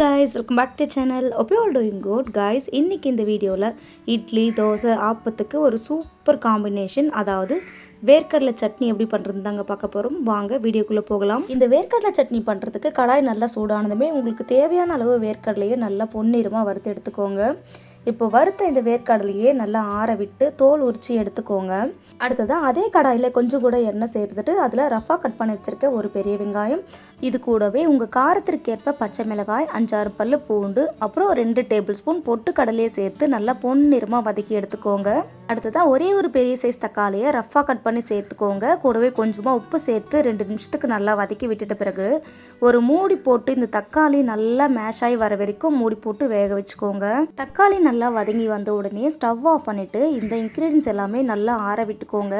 Guys welcome back to channel hope all doing good guys இன்றைக்கி இந்த வீடியோவில் இட்லி தோசை ஆப்பத்துக்கு ஒரு சூப்பர் காம்பினேஷன் அதாவது வேர்க்கடலை சட்னி எப்படி பண்ணுறது தாங்க பார்க்க போகிறோம் வாங்க வீடியோக்குள்ளே போகலாம். இந்த வேர்க்கடலை சட்னி பண்ணுறதுக்கு கடாய் நல்லா சூடானதுமே உங்களுக்கு தேவையான அளவு வேர்க்கடலையை நல்லா பொன்னிறமாக வறுத்து எடுத்துக்கோங்க. இப்போ வறுத்த இந்த வேர்க்கடலையே நல்லா ஆற விட்டு தோல் உரித்து எடுத்துக்கோங்க. அடுத்ததாக அதே கடாயில் கொஞ்சம் கூட எண்ணெய் சேர்த்துட்டு அதில் ரஃபாக கட் பண்ணி வச்சுருக்க ஒரு பெரிய வெங்காயம் இது கூடவே உங்கள் காரத்திற்கேற்ப பச்சை மிளகாய் அஞ்சாறு பல் பூண்டு அப்புறம் ரெண்டு டேபிள் ஸ்பூன் பொட்டு கடலையை சேர்த்து நல்லா பொன்னிறமாக வதக்கி எடுத்துக்கோங்க. அடுத்ததாக ஒரே ஒரு பெரிய சைஸ் தக்காளியை ரஃபாக கட் பண்ணி சேர்த்துக்கோங்க. கூடவே கொஞ்சமாக உப்பு சேர்த்து ரெண்டு நிமிஷத்துக்கு நல்லா வதக்கி விட்டுட்ட பிறகு ஒரு மூடி போட்டு இந்த தக்காளி நல்லா மேஷ் ஆகி வர வரைக்கும் மூடி போட்டு வேக வச்சுக்கோங்க. தக்காளி நல்லா வதங்கி வந்த உடனே ஸ்டவ் ஆஃப் பண்ணிவிட்டு இந்த இன்க்ரீடியன்ஸ் எல்லாமே நல்லா ஆற விட்டுக்கோங்க.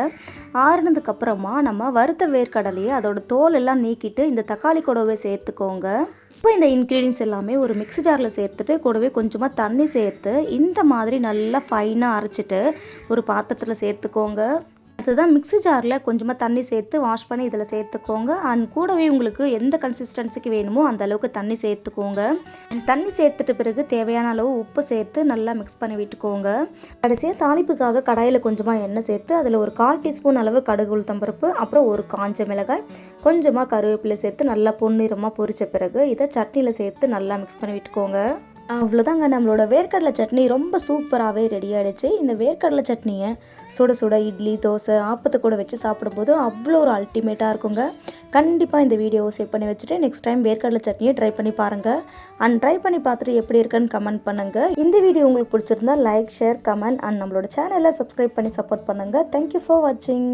ஆறுனதுக்கப்புறமா நம்ம வறுத்த வேர்க்கடலையை அதோட தோல் எல்லாம் நீக்கிட்டு இந்த தக்காளி கூடவே சேர்த்துக்கோங்க. இப்போ இந்த இன்க்ரீடியன்ஸ் எல்லாமே ஒரு மிக்ஸி ஜாரில் சேர்த்துட்டு கூடவே கொஞ்சமாக தண்ணி சேர்த்து இந்த மாதிரி நல்லா ஃபைனாக அரைச்சிட்டு ஒரு பாத்திரத்தில் சேர்த்துக்கோங்க. அடுத்ததான் மிக்ஸி ஜாரில் கொஞ்சமாக தண்ணி சேர்த்து வாஷ் பண்ணி இதில் சேர்த்துக்கோங்க. அண்ட் கூடவே உங்களுக்கு எந்த கன்சிஸ்டன்சிக்கு வேணுமோ அந்த அளவுக்கு தண்ணி சேர்த்துக்கோங்க. தண்ணி சேர்த்துட்டு பிறகு தேவையான அளவு உப்பு சேர்த்து நல்லா மிக்ஸ் பண்ணி விட்டுக்கோங்க. கடைசியாக தாளிப்புக்காக கடாயில் கொஞ்சமாக எண்ணெய் சேர்த்து அதில் ஒரு கால் டீஸ்பூன் அளவு கடுகு உளுத்தம்பருப்பு அப்புறம் ஒரு காஞ்ச மிளகாய் கொஞ்சமாக கருவேப்பிலை சேர்த்து நல்லா பொன்னிறமாக பொரித்த பிறகு இதை சட்னியில் சேர்த்து நல்லா மிக்ஸ் பண்ணி விட்டுக்கோங்க. அவ்வளோதாங்க நம்மளோட வேர்க்கடலை சட்னி ரொம்ப சூப்பராகவே ரெடி ஆகிடுச்சு இந்த வேர்க்கடலை சட்னியை சுட சுட இட்லி தோசை ஆப்பத்தை கூட வச்சு சாப்பிடும்போது அவ்வளோ ஒரு அல்டிமேட்டாக இருக்குங்க. கண்டிப்பாக இந்த வீடியோவை சேவ் பண்ணி வச்சுட்டு நெக்ஸ்ட் டைம் வேர்க்கடலை சட்னியை ட்ரை பண்ணி பாருங்கள் அண்ட் ட்ரை பண்ணி பார்த்துட்டு எப்படி இருக்குன்னு கமெண்ட் பண்ணுங்கள் இந்த வீடியோ உங்களுக்கு பிடிச்சிருந்தா லைக் ஷேர் கமெண்ட் அண்ட் நம்மளோட சேனலை சப்ஸ்கிரைப் பண்ணி சப்போர்ட் பண்ணுங்கள் தேங்க்யூ ஃபார் வாட்சிங்